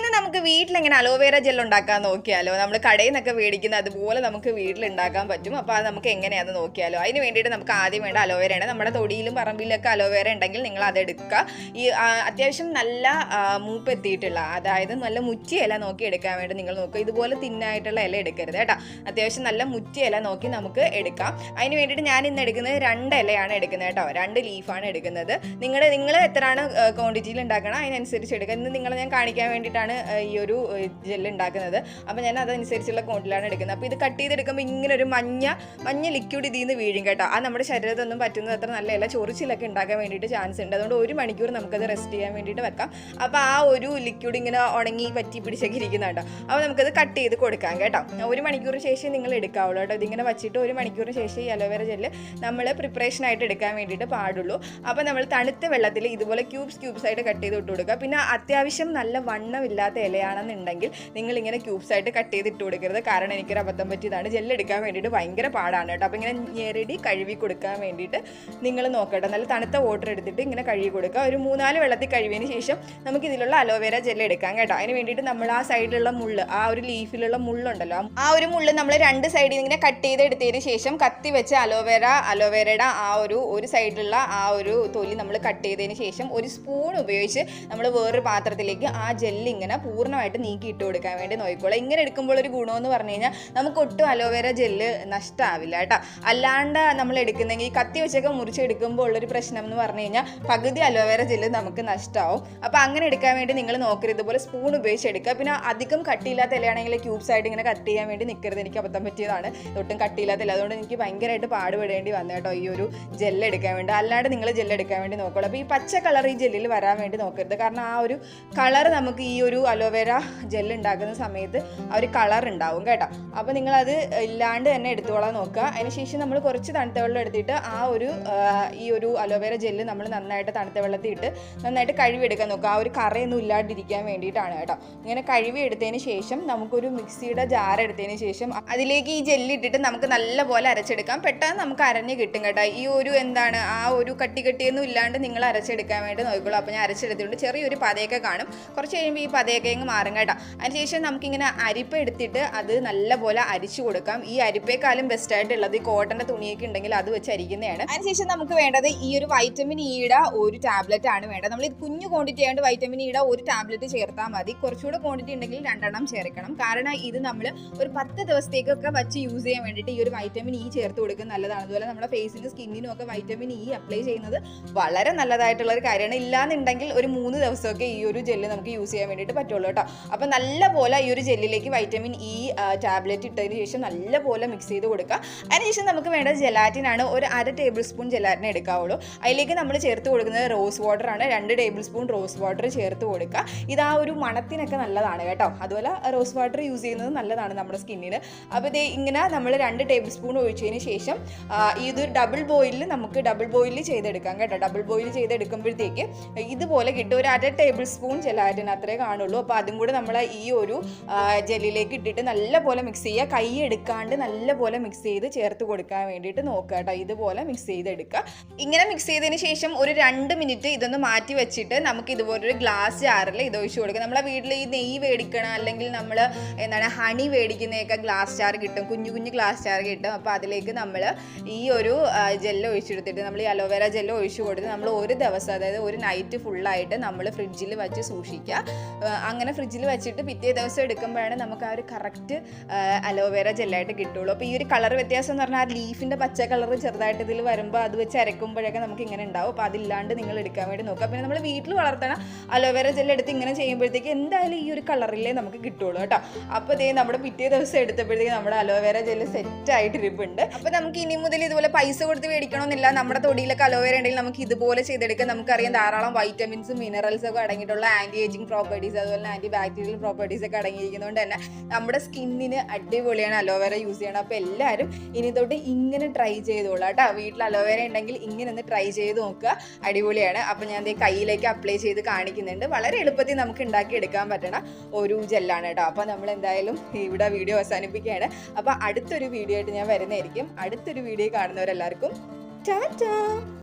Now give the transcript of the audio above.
ഇന്ന് നമുക്ക് വീട്ടിൽ എങ്ങനെ അലോവേര ജെൽ ഉണ്ടാക്കാൻ നോക്കിയാലോ? നമ്മൾ കടയിൽ നിന്നൊക്കെ മേടിക്കുന്ന അതുപോലെ നമുക്ക് വീട്ടിൽ ഉണ്ടാക്കാൻ പറ്റും. അപ്പോൾ അത് നമുക്ക് എങ്ങനെയാണെന്ന് നോക്കിയാലോ? അതിന് വേണ്ടിയിട്ട് നമുക്ക് ആദ്യം വേണ്ട അലോവേരയാണ്. നമ്മുടെ തൊടിയിലും പറമ്പിലൊക്കെ അലോവേര ഉണ്ടെങ്കിൽ നിങ്ങൾ അതെടുക്കുക ഈ അത്യാവശ്യം നല്ല മൂപ്പെത്തിയിട്ടുള്ള അതായത് നല്ല മുറ്റി ഇല നോക്കി എടുക്കാൻ വേണ്ടി നിങ്ങൾ നോക്കുക. ഇതുപോലെ തിന്നായിട്ടുള്ള ഇല എടുക്കരുത് കേട്ടോ. അത്യാവശ്യം നല്ല മുറ്റി ഇല നോക്കി നമുക്ക് എടുക്കാം. അതിന് വേണ്ടിയിട്ട് ഞാൻ ഇന്ന് എടുക്കുന്നത് രണ്ട് ഇലയാണ് എടുക്കുന്നത് കേട്ടോ. രണ്ട് ലീഫാണ് എടുക്കുന്നത്. നിങ്ങൾ നിങ്ങൾ എത്രയാണ് ക്വാണ്ടിറ്റിയിൽ ഉണ്ടാക്കണം? അതിനനുസരിച്ച് എടുക്കുക. ഇന്ന് നിങ്ങളെ ഞാൻ കാണിക്കാൻ വേണ്ടിയിട്ടാണ് ആ, ഈ ഒരു ജെല്ല് ഉണ്ടാക്കുന്നത് അപ്പോൾ ഞാൻ അതനുസരിച്ചുള്ള കോണ്ടിലാണ് എടുക്കുന്നത്. അപ്പോൾ ഇത് കട്ട് ചെയ്തെടുക്കുമ്പോൾ ഇങ്ങനെ ഒരു മഞ്ഞ മഞ്ഞ ലിക്വിഡ് ഇതിൽ നിന്ന് വീഴും കേട്ടോ. ആ നമ്മുടെ ശരീരത്തൊന്നും പറ്റുന്നത് അത്ര നല്ലതല്ല. ചൊറിച്ചിലൊക്കെ ഉണ്ടാക്കാൻ വേണ്ടിയിട്ട് ചാൻസ് ഉണ്ട് അതുകൊണ്ട് ഒരു മണിക്കൂർ നമുക്കത് റെസ്റ്റ് ചെയ്യാൻ വേണ്ടിയിട്ട് വെക്കാം. അപ്പോൾ ആ ഒരു ലിക്വിഡ് ഇങ്ങനെ ഉണങ്ങി പറ്റി പിടിച്ചൊക്കെ ഇരിക്കുന്ന കേട്ടോ. അപ്പോൾ നമുക്കത് കട്ട് ചെയ്ത് കൊടുക്കാം കേട്ടോ. ഒരു മണിക്കൂർ ശേഷം നിങ്ങൾ എടുക്കാവുള്ളൂ കേട്ടോ. ഇതിങ്ങനെ വച്ചിട്ട് ഒരു മണിക്കൂറിന് ശേഷം ഈ അലോവേര ജെല്ല് നമ്മൾ പ്രിപ്പറേഷൻ ആയിട്ട് എടുക്കാൻ വേണ്ടിയിട്ട് പാടുള്ളൂ. അപ്പോൾ നമ്മൾ തണുത്ത വെള്ളത്തിൽ ഇതുപോലെ ക്യൂബ്സ് ക്യൂബ്സ് ആയിട്ട് കട്ട് ചെയ്ത് ഇട്ട് കൊടുക്കുക. പിന്നെ അത്യാവശ്യം നല്ല വണ്ണമില്ലാത്ത ഇലയാണെന്നുണ്ടെങ്കിൽ നിങ്ങൾ ഇങ്ങനെ ക്യൂബ്സ് ആയിട്ട് കട്ട് ചെയ്ത് ഇട്ട് കൊടുക്കരുത്. കാരണം എനിക്കൊരു അബദ്ധം പറ്റിയതാണ്. ജെല്ലെടുക്കാൻ വേണ്ടിയിട്ട് ഭയങ്കര പാടാണ് കേട്ടോ. അപ്പോൾ ഇങ്ങനെ ഞെരടി കഴുകി കൊടുക്കാൻ വേണ്ടിയിട്ട് നിങ്ങൾ നോക്കട്ടെ. നല്ല തണുത്ത വാട്ടർ എടുത്തിട്ട് ഇങ്ങനെ കഴുകി കൊടുക്കുക. ഒരു മൂന്നാൽ വെള്ളത്തിൽ കഴുകിയതിന് ശേഷം നമുക്ക് ഇതിലുള്ള അലോവേര ജെല്ല് എടുക്കാം കേട്ടോ. അതിന് വേണ്ടിയിട്ട് നമ്മൾ ആ സൈഡിലുള്ള മുള്ള് ആ ഒരു ലീഫിലുള്ള മുള്ളുണ്ടല്ലോ. ആ ഒരു മുള്ള് നമ്മൾ രണ്ട് സൈഡിൽ ഇങ്ങനെ കട്ട് ചെയ്ത് എടുത്തതിന് ശേഷം കത്തി വെച്ച് അലോവേര അലോവേരയുടെ ആ ഒരു ഒരു സൈഡിലുള്ള ആ ഒരു തൊലി നമ്മൾ കട്ട് ചെയ്തതിന് ശേഷം ഒരു സ്പൂൺ ഉപയോഗിച്ച് നമ്മൾ വേറൊരു പാത്രത്തിലേക്ക് ആ ജെല്ല് ഇങ്ങനെ പൂർണമായിട്ട് നീക്കി ഇട്ട് കൊടുക്കാൻ വേണ്ടി നോക്കിക്കോളാം. ഇങ്ങനെ എടുക്കുമ്പോൾ ഒരു ഗുണമെന്ന് പറഞ്ഞു കഴിഞ്ഞാൽ നമുക്ക് ഒട്ടും അലോവേര ജെല്ല് നഷ്ടമാവില്ല കേട്ടോ. അല്ലാണ്ട് നമ്മൾ എടുക്കുന്നെങ്കിൽ കത്തി വെച്ചൊക്കെ മുറിച്ചെടുക്കുമ്പോൾ ഉള്ളൊരു പ്രശ്നം എന്ന് പറഞ്ഞു കഴിഞ്ഞാൽ പകുതി അലോവേര ജെല്ല് നമുക്ക് നഷ്ടമാവും അപ്പോൾ അങ്ങനെ എടുക്കാൻ വേണ്ടി നിങ്ങൾ നോക്കരുത്. ഇതുപോലെ സ്പൂൺ ഉപയോഗിച്ച് എടുക്കുക. പിന്നെ അധികം കട്ടിയില്ലാത്ത ഇലയാണെങ്കിൽ ക്യൂബ്സ് ആയിട്ട് ഇങ്ങനെ കട്ട് ചെയ്യാൻ വേണ്ടി നിൽക്കരുത് എനിക്ക് അബദ്ധം പറ്റിയതാണ്. ഒട്ടും കട്ടിയില്ലാത്ത ഇല. അതുകൊണ്ട് എനിക്ക് ഭയങ്കരമായിട്ട് പാടുപെടേണ്ടി വന്നു കേട്ടോ ഈ ഒരു ജെല്ല് എടുക്കാൻ വേണ്ടി. അല്ലാണ്ട് നിങ്ങൾ ജെല്ല് എടുക്കാൻ വേണ്ടി നോക്കുള്ളൂ അപ്പോൾ ഈ പച്ച കളർ ഈ ജെല്ലിൽ വരാൻ വേണ്ടി നോക്കരുത്. കാരണം ആ ഒരു കളർ നമുക്ക് ഈ അലോവേര ജെൽ ഉണ്ടാക്കുന്ന സമയത്ത് ആ ഒരു കളർ ഉണ്ടാവും കേട്ടോ. അപ്പോൾ നിങ്ങളത് ഇല്ലാണ്ട് തന്നെ എടുത്തോളാൻ നോക്കുക. അതിനുശേഷം നമ്മൾ കുറച്ച് തണുത്ത വെള്ളം എടുത്തിട്ട് ആ ഒരു ഈ ഒരു അലോവേര ജെല്ല് നമ്മൾ നന്നായിട്ട് തണുത്ത വെള്ളത്തിൽ ഇട്ട് നന്നായിട്ട് കഴുകി എടുക്കാൻ നോക്കുക. ആ ഒരു കറയൊന്നും ഇല്ലാണ്ടിരിക്കാൻ വേണ്ടിയിട്ടാണ് കേട്ടോ. ഇങ്ങനെ കഴുകി എടുത്തതിന് ശേഷം നമുക്കൊരു മിക്സിയുടെ ജാർ എടുത്തതിന് ശേഷം അതിലേക്ക് ഈ ജെല്ല് ഇട്ടിട്ട് നമുക്ക് നല്ലപോലെ അരച്ചെടുക്കാം. പെട്ടെന്ന് നമുക്ക് അരഞ്ഞ് കിട്ടും കേട്ടോ. ഈ ഒരു എന്താണ് ആ ഒരു കട്ടി കട്ടിയൊന്നും ഇല്ലാണ്ട് നിങ്ങൾ അരച്ചെടുക്കാൻ വേണ്ടി നോക്കിക്കോളൂ. അപ്പോൾ ഞാൻ അരച്ചെടുത്തിട്ടുണ്ട്. ചെറിയൊരു പതയൊക്കെ കാണും. കുറച്ച് കഴിയുമ്പോൾ ഈ പതയൊക്കെ അങ്ങ് മാറും കേട്ടോ. അതിനുശേഷം നമുക്കിങ്ങനെ അരിപ്പ എടുത്തിട്ട് അത് നല്ലപോലെ അരിച്ചു കൊടുക്കാം. ഈ അരിപ്പേക്കാളും ബെസ്റ്റ് ആയിട്ടുള്ളത് ഈ കോട്ടന്റെ തുണിയൊക്കെ ഉണ്ടെങ്കിൽ അത് വെച്ച് അരിക്കുന്നതാണ്. അതിനുശേഷം നമുക്ക് വേണ്ടത് ഈ ഒരു വൈറ്റമിൻ ഇയുടെ ഒരു ടാബ്ലറ്റ് ആണ് വേണ്ടത്. നമ്മൾ ഇത് കുഞ്ഞു ക്വാണ്ടിറ്റി ആയതുകൊണ്ട് വൈറ്റമിൻ ഇയുടെ ഒരു ടാബ്ലറ്റ് ചേർത്താൽ മതി. കുറച്ചുകൂടെ ക്വാണ്ടിറ്റി ഉണ്ടെങ്കിൽ രണ്ടെണ്ണം ചേർക്കണം. കാരണം ഇത് നമ്മൾ ഒരു പത്ത് ദിവസത്തേക്കൊക്കെ വെച്ച് യൂസ് ചെയ്യാൻ വേണ്ടിയിട്ട് ഈ ഒരു വൈറ്റമിൻ ഇ ചേർത്ത് കൊടുക്കുന്നത് നല്ലതാണ്. അതുപോലെ നമ്മുടെ ഫേസിനും സ്കിന്നിനും ഒക്കെ വൈറ്റമിൻ ഇ അപ്ലൈ ചെയ്യുന്നത് വളരെ നല്ലതായിട്ടുള്ള ഒരു കാര്യമാണ്. ഇല്ലാന്നുണ്ടെങ്കിൽ ഒരു മൂന്ന് ദിവസമൊക്കെ ഈ ഒരു ജെല്ല് നമുക്ക് യൂസ് ചെയ്യാൻ വേണ്ടിയിട്ട് പറ്റുള്ളൂ കേട്ടോ. അപ്പം നല്ലപോലെ ഈ ഒരു ജെല്ലിലേക്ക് വൈറ്റമിൻ ഇ ടാബ്ലറ്റ് ഇട്ടതിന് ശേഷം നല്ലപോലെ മിക്സ് ചെയ്ത് കൊടുക്കുക. അതിനുശേഷം നമുക്ക് വേണ്ട ജെലാറ്റിൻ ആണ്. ഒരു അര ടേബിൾ സ്പൂൺ ജെലാറ്റിൻ എടുക്കാവുള്ളൂ. അതിലേക്ക് നമ്മൾ ചേർത്ത് കൊടുക്കുന്നത് റോസ് വാട്ടർ ആണ്. രണ്ട് ടേബിൾ സ്പൂൺ റോസ് വാട്ടർ ചേർത്ത് കൊടുക്കുക. ഇത് ആ ഒരു മണത്തിനൊക്കെ നല്ലതാണ് കേട്ടോ. അതുപോലെ റോസ് വാട്ടർ യൂസ് ചെയ്യുന്നത് നല്ലതാണ് നമ്മുടെ സ്കിന്നിന് അപ്പോൾ ഇത് ഇങ്ങനെ നമ്മൾ രണ്ട് ടേബിൾ സ്പൂൺ ഒഴിച്ചതിന് ശേഷം ഇത് ഡബിൾ ബോയിലിൽ നമുക്ക് ഡബിൾ ബോയിൽ ചെയ്തെടുക്കാം കേട്ടോ. ഡബിൾ ബോയിൽ ചെയ്തെടുക്കുമ്പോഴത്തേക്ക് ഇതുപോലെ കിട്ടും. ഒരു അര ടേബിൾ സ്പൂൺ ജെലാറ്റിൻ അത്രേ കാണുള്ളൂ. അപ്പോൾ അതും കൂടെ നമ്മൾ ഈ ഒരു ജെല്ലിലേക്ക് ഇട്ടിട്ട് നല്ലപോലെ മിക്സ് ചെയ്യുക. കൈ എടുക്കാണ്ട് നല്ലപോലെ മിക്സ് ചെയ്ത് ചേർത്ത് കൊടുക്കാൻ വേണ്ടിയിട്ട് നോക്കുക കേട്ടോ. ഇതുപോലെ മിക്സ് ചെയ്തെടുക്കുക. ഇങ്ങനെ മിക്സ് ചെയ്തതിന് ശേഷം ഒരു രണ്ട് മിനിറ്റ് ഇതൊന്ന് മാറ്റി വെച്ചിട്ട് നമുക്ക് ഇതുപോലൊരു ഗ്ലാസ് ജാറിൽ ഇത് ഒഴിച്ച് കൊടുക്കുക നമ്മളെ വീട്ടിൽ ഈ നെയ്യ് മേടിക്കണം അല്ലെങ്കിൽ നമ്മൾ എന്താണ് ഹണി മേടിക്കുന്നതൊക്കെ ഗ്ലാസ് ജാർ കിട്ടും. കുഞ്ഞു കുഞ്ഞു ഗ്ലാസ് ജാർ കിട്ടും. അപ്പോൾ അതിലേക്ക് നമ്മൾ ഈ ഒരു ജെല്ല് ഒഴിച്ചെടുത്തിട്ട് നമ്മൾ ഈ അലോവേര ജെല്ല് ഒഴിച്ചു കൊടുത്ത് നമ്മൾ ഒരു ദിവസം അതായത് ഒരു നൈറ്റ് ഫുള്ളായിട്ട് നമ്മൾ ഫ്രിഡ്ജിൽ വെച്ച് സൂക്ഷിക്കുക. അങ്ങനെ ഫ്രിഡ്ജിൽ വെച്ചിട്ട് പിറ്റേ ദിവസം എടുക്കുമ്പോഴാണ് നമുക്ക് ആ ഒരു കറക്റ്റ് അലോവേര ജെല്ലായിട്ട് കിട്ടുള്ളൂ. അപ്പോൾ ഈ ഒരു കളർ വ്യത്യാസം എന്ന് പറഞ്ഞാൽ ആ ലീഫിന്റെ പച്ച കളർ ചെറുതായിട്ട് ഇതിൽ വരുമ്പോൾ അത് വെച്ച് അരക്കുമ്പോഴൊക്കെ നമുക്ക് ഇങ്ങനെ ഉണ്ടാവും. അപ്പോൾ അതില്ലാണ്ട് നിങ്ങൾ എടുക്കാൻ വേണ്ടി നോക്കുക. പിന്നെ നമ്മൾ വീട്ടിൽ വളർത്തണ അലോവേര ജെല്ല് എടുത്ത് ഇങ്ങനെ ചെയ്യുമ്പോഴത്തേക്ക് എന്തായാലും ഈ ഒരു കളറിലേ നമുക്ക് കിട്ടുള്ളൂ കേട്ടോ. അപ്പോൾ ഇതേ നമ്മുടെ പിറ്റേ ദിവസം എടുത്തപ്പോഴത്തേക്ക് നമ്മുടെ അലോവേര ജെല്ല് സെറ്റ് ആയിട്ട് ഇരിപ്പുണ്ട് അപ്പോൾ നമുക്ക് ഇനി മുതൽ ഇതുപോലെ പൈസ കൊടുത്ത് മേടിക്കണമെന്നില്ല. നമ്മുടെ തൊടിയിലൊക്കെ അലോവേര ഉണ്ടെങ്കിൽ നമുക്ക് ഇതുപോലെ ചെയ്തെടുക്കാം. നമുക്കറിയാം ധാരാളം വൈറ്റമിൻസും മിനറൽസും ഒക്കെ അടങ്ങിയിട്ടുള്ള ആന്റി ഏജിങ് പ്രോപ്പർട്ടീസ് അതുപോലെ ആന്റി ബാക്ടീരിയൽ പ്രോപ്പർട്ടീസ് ഒക്കെ അടങ്ങിയിരിക്കുന്നതുകൊണ്ട് തന്നെ നമ്മുടെ സ്കിന്നിന് അടിപൊളിയാണ് അലോവേര യൂസ് ചെയ്യണം. അപ്പോൾ എല്ലാവരും ഇനി തൊട്ട് ഇങ്ങനെ ട്രൈ ചെയ്തോളാം കേട്ടോ. വീട്ടിൽ അലോവേര ഉണ്ടെങ്കിൽ ഇങ്ങനെ ഒന്ന് ട്രൈ ചെയ്ത് നോക്കുക. അടിപൊളിയാണ്. അപ്പോൾ ഞാൻ ദേ കയ്യിലേക്ക് അപ്ലൈ ചെയ്ത് കാണിക്കുന്നുണ്ട്. വളരെ എളുപ്പത്തിൽ നമുക്ക് ഉണ്ടാക്കി എടുക്കാൻ പറ്റണ ഒരു ജെല്ലാണ് കേട്ടോ. അപ്പോൾ നമ്മൾ എന്തായാലും ഇവിടെ വീഡിയോ അവസാനിപ്പിക്കുകയാണ്. അപ്പോൾ അടുത്തൊരു വീഡിയോ ആയിട്ട് ഞാൻ വരുന്നതായിരിക്കും. അടുത്തൊരു വീഡിയോ കാണുന്നവരെല്ലാവർക്കും ടാറ്റാ!